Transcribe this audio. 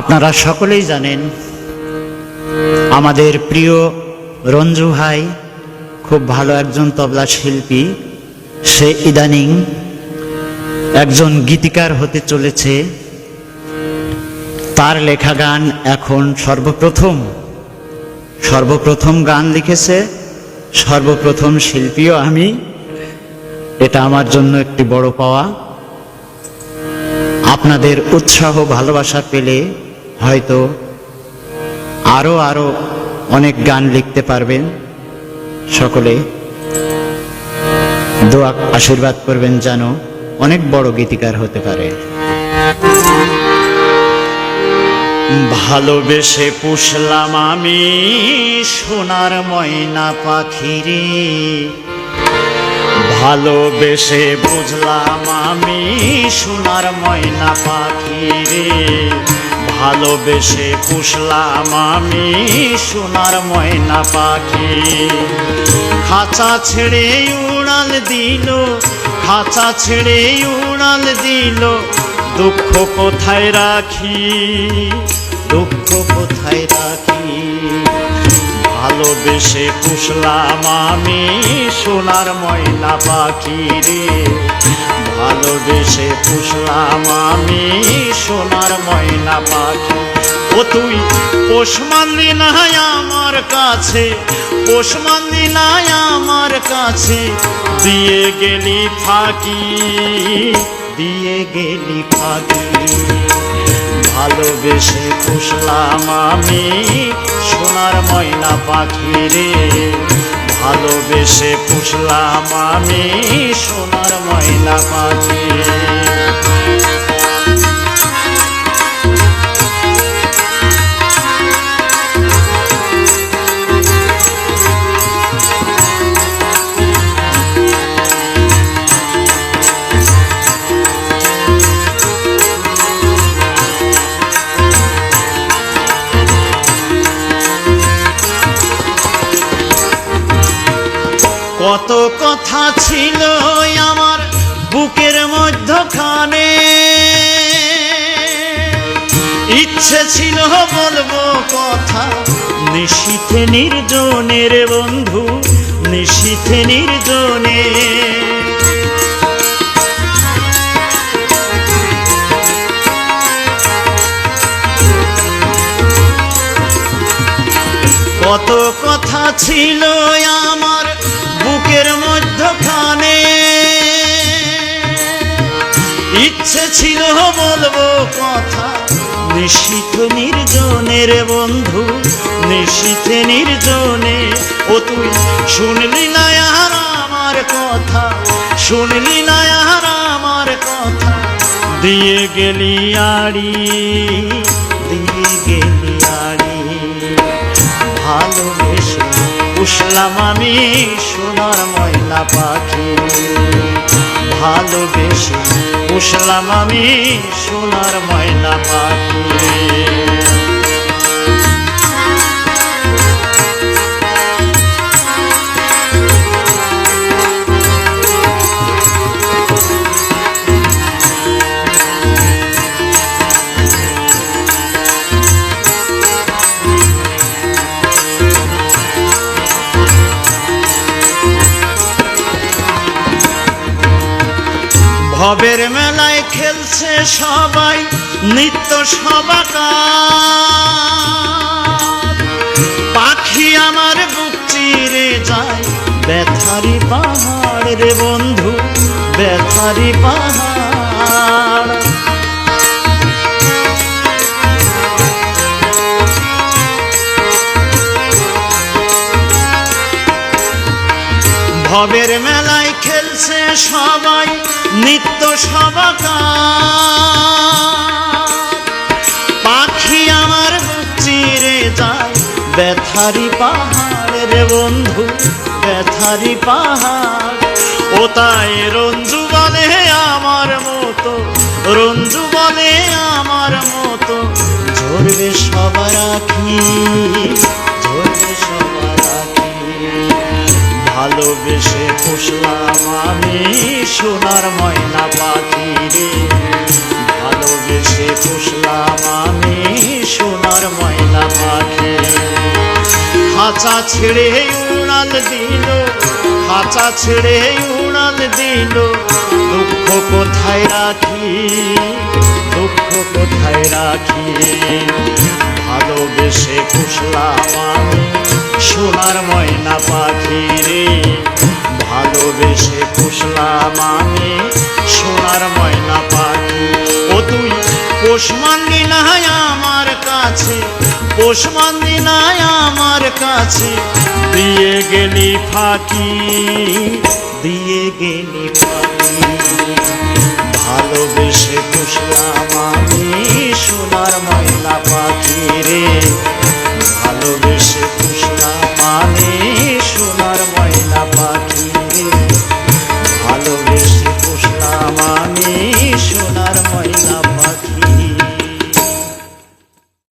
আপনারা সকলেই জানেন, আমাদের প্রিয় রঞ্জু ভাই খুব ভালো একজন তবলা শিল্পী। সে ইদানিং একজন গীতিকার হতে চলেছে। তার লেখা গান এখন সর্বপ্রথম সর্বপ্রথম গান লিখেছে, সর্বপ্রথম শিল্পীও আমি। এটা আমার জন্য একটি বড় পাওয়া। আপনাদের উৎসাহ, ভালোবাসা পেলে হয়তো আরও আরও অনেক গান লিখতে পারবেন। সকলে দোয়া, আশীর্বাদ করবেন যেন অনেক বড় গীতিকার হতে পারে। ভালোবেসে পুষলাম আমি সোনার ময়না পাখিরে। ভালোবেসে বুঝলাম আমি সোনার ময়না পাখিরে। ভালোবেসে পুষলাম আমি সোনার ময়না পাখি। খাঁচা ছেড়ে উড়াল দিল, খাঁচা ছেড়ে উড়াল দিল, দুঃখ কোথায় রাখি? দুঃখ কোথায় রাখি? ভালোবেসে পুষলাম আমি সোনার ময়না পাখি রে। ভালোবেসে পুষলাম আমি সোনার ময়না পাখি। ও তুই, পোষ মানলি না আমার কাছে, পোষ মানলি না আমার কাছে। দিয়ে গেলি ফাঁকি, দিয়ে গেলি ফাঁকি। ভালোবেসে পুষলাম আমি সোনার ময়না পাখি রে। ভালোবেসে পুষলাম আমি সোনার ময়না পাখি। কত কথা ছিল আমার বুকের মধ্যখানে। ইচ্ছে ছিল বলব কথা, নিশীথে নির্জনের বন্ধু, নিশীথে নির্জনে। কত কথা ছিল আমার বুকের মধ্যখানে। ইচ্ছে ছিল বলব কথা, নিশীথ নির্জনের বন্ধু, নিশীথ নির্জনে। ও তুই শুনলি না আর আমার কথা, শুনলি না আর আমার কথা। দিয়ে গেলি আড়ি, দিয়ে গেলি আড়ি। ভালোবেসে পুষলাম আমি সোনার ময়না পাখি। ভালোবেসে পুষলাম আমি সোনার ময়না পাখি। ভবের মেলায় খেলছে সবাই, নিত্য সবাকার পাখি আমার বুক চিরে যায়, ব্যথারি পাহাড় রে বন্ধু, ব্যথারি পাহাড়। ভবের মেলায় খেলছে সবাই, নিত্য সবাকার পাখি আমার চিরে যায়, ব্যথারি পাহাড় রে বন্ধু, ব্যথারি পাহাড়। ও তাই রঞ্জু বলে আমার মতো, রঞ্জু বলে আমার মতো, ঝরবে সবার আখি ভালোবেসে পুষলাম আমি সোনার ময়না পাখি রে। ভালোবেসে পুষলাম আমি সোনার ময়না পাখি। খাঁচা ছেড়ে উড়াল দিল, খাঁচা ছেড়ে উড়াল দিল। দুঃখ কোথায় রাখি? দুঃখ কোথায় রাখি? ভালোবেসে পুষলাম আমি সোনার ময়না মিশে পুষলাম আমি সোনার ময়না পাখি। ও তুই পোষ মানলি নাই আমার কাছে, পোষ মানলি নাই আমার কাছে। দিয়ে গেলি ফাঁকি, দিয়ে গেলি ফাঁকি। ভালোবেসে পুষলাম আমি সোনার ময়না পাখি রে। ভালোবেসে পুষলাম আমি